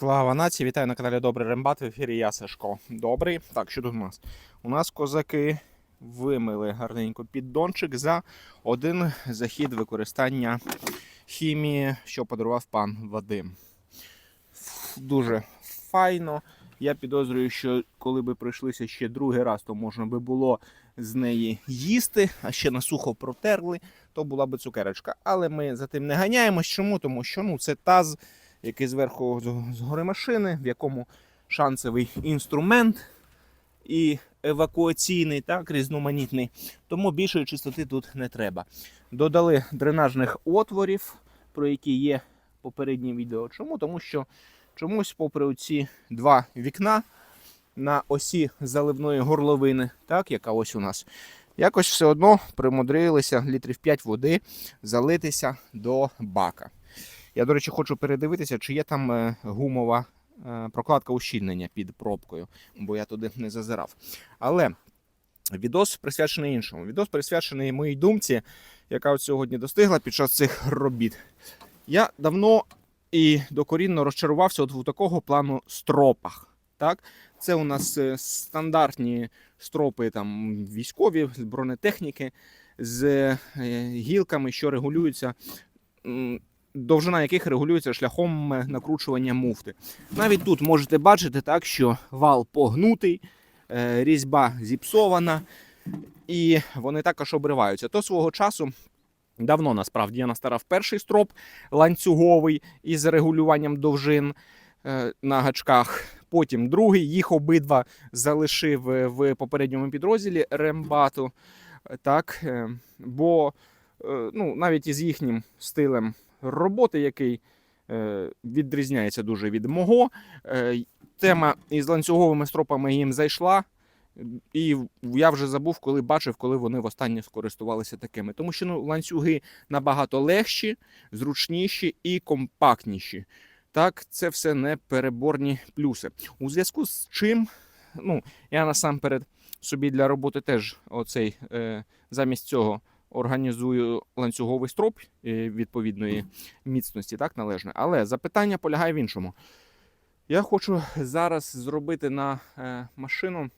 Слава нації, вітаю на каналі Добрий Рембат. В ефірі я Сашко. Добрий. Так, що тут у нас? У нас козаки вимили гарненько піддончик за один захід використання хімії, що подарував пан Вадим. Дуже файно. Я підозрюю, що коли би прийшлися ще другий раз, то можна би було з неї їсти, а ще на сухо протерли, то була би цукерочка. Але ми за тим не ганяємось. Чому? Тому що ну, це таз, який зверху згори машини, в якому шансовий інструмент і евакуаційний, так, різноманітний. Тому більшої чистоти тут не треба. Додали дренажних отворів, про які є попереднє відео. Чому? Тому що чомусь, попри оці два вікна на осі заливної горловини, так, яка ось у нас, якось все одно примудрилися літрів 5 води залитися до бака. Я, до речі, хочу передивитися, чи є там е, гумова е, прокладка ущільнення під пробкою, бо я туди не зазирав. Але відос присвячений іншому. Відос присвячений моїй думці, яка от сьогодні достигла під час цих робіт. Я давно і докорінно розчарувався от в такого плану стропах. Так? Це у нас е, стандартні стропи там, військові, бронетехніки з гілками, що регулюються, довжина яких регулюється шляхом е, накручування муфти. Навіть тут можете бачити, так, що вал погнутий, е, різьба зіпсована, і вони також обриваються. То свого часу. Давно насправді я настарав перший строп ланцюговий із регулюванням довжин е, на гачках. Потім другий, їх обидва залишив в попередньому підрозділі рембату. Так, бо ну, навіть із їхнім стилем роботи, який е, відрізняється дуже від мого, е, тема із ланцюговими стропами їм зайшла. І я вже забув, коли бачив, коли вони востаннє скористувалися такими. Тому що ну, ланцюги набагато легші, зручніші і компактніші. Так, це все не переборні плюси. У зв'язку з чим, ну, я насамперед собі для роботи теж оцей, е, замість цього організую ланцюговий строп е, відповідної міцності, так, належної. Але запитання полягає в іншому. Я хочу зараз зробити на е, машину,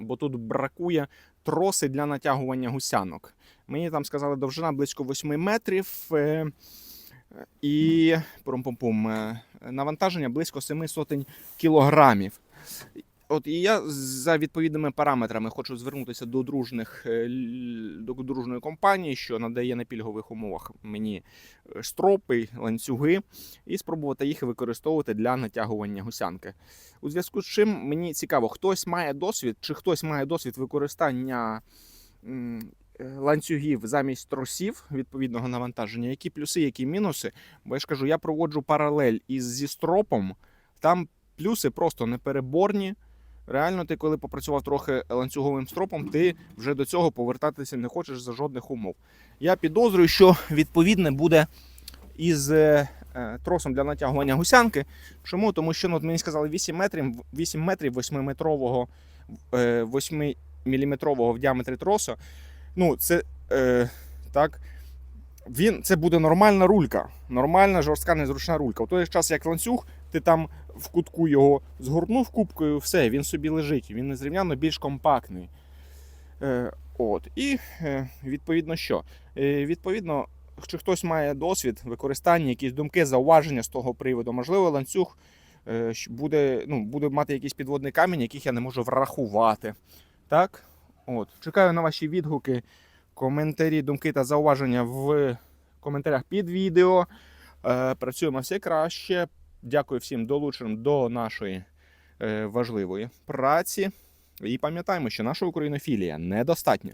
бо тут бракує троси для натягування гусянок. Мені там сказали, довжина близько 8 метрів. Е, і пум-пум-пум, е, навантаження близько 7 сотень кілограмів. От і я за відповідними параметрами хочу звернутися до дружних е, до дружної компанії, що надає на пільгових умовах мені е, стропи, ланцюги, і спробувати їх використовувати для натягування гусянки. У зв'язку з чим мені цікаво, хтось має досвід, чи хтось має досвід використання е, ланцюгів замість тросів відповідного навантаження, які плюси, які мінуси. Бо я ж кажу, я проводжу паралель із зі стропом, там плюси просто непереборні. Реально, ти, коли попрацював трохи ланцюговим стропом, ти вже до цього повертатися не хочеш за жодних умов. Я підозрюю, що відповідне буде із е, е, тросом для натягування гусянки. Чому? Тому що ну, мені сказали 8 метрів, 8 метрів 8-метрового, 8 міліметрового в діаметрі троса. Ну, це е, так. Він, це буде нормальна рулька, нормальна жорстка незручна рулька. У той час, як ланцюг, ти там в кутку його згорнув кубкою, все, він собі лежить, він незрівняно більш компактний. Е, от. І е, відповідно що? Е, відповідно, чи хтось має досвід використання, якісь думки, зауваження з того приводу, можливо, ланцюг е, буде, ну, буде мати якийсь підводний камінь, яких я не можу врахувати. Так? От. Чекаю на ваші відгуки, коментарі, думки та зауваження в коментарях під відео. Е, працюємо все краще. Дякую всім долученим до нашої е, важливої праці. І пам'ятаємо, що наша українофілія недостатня.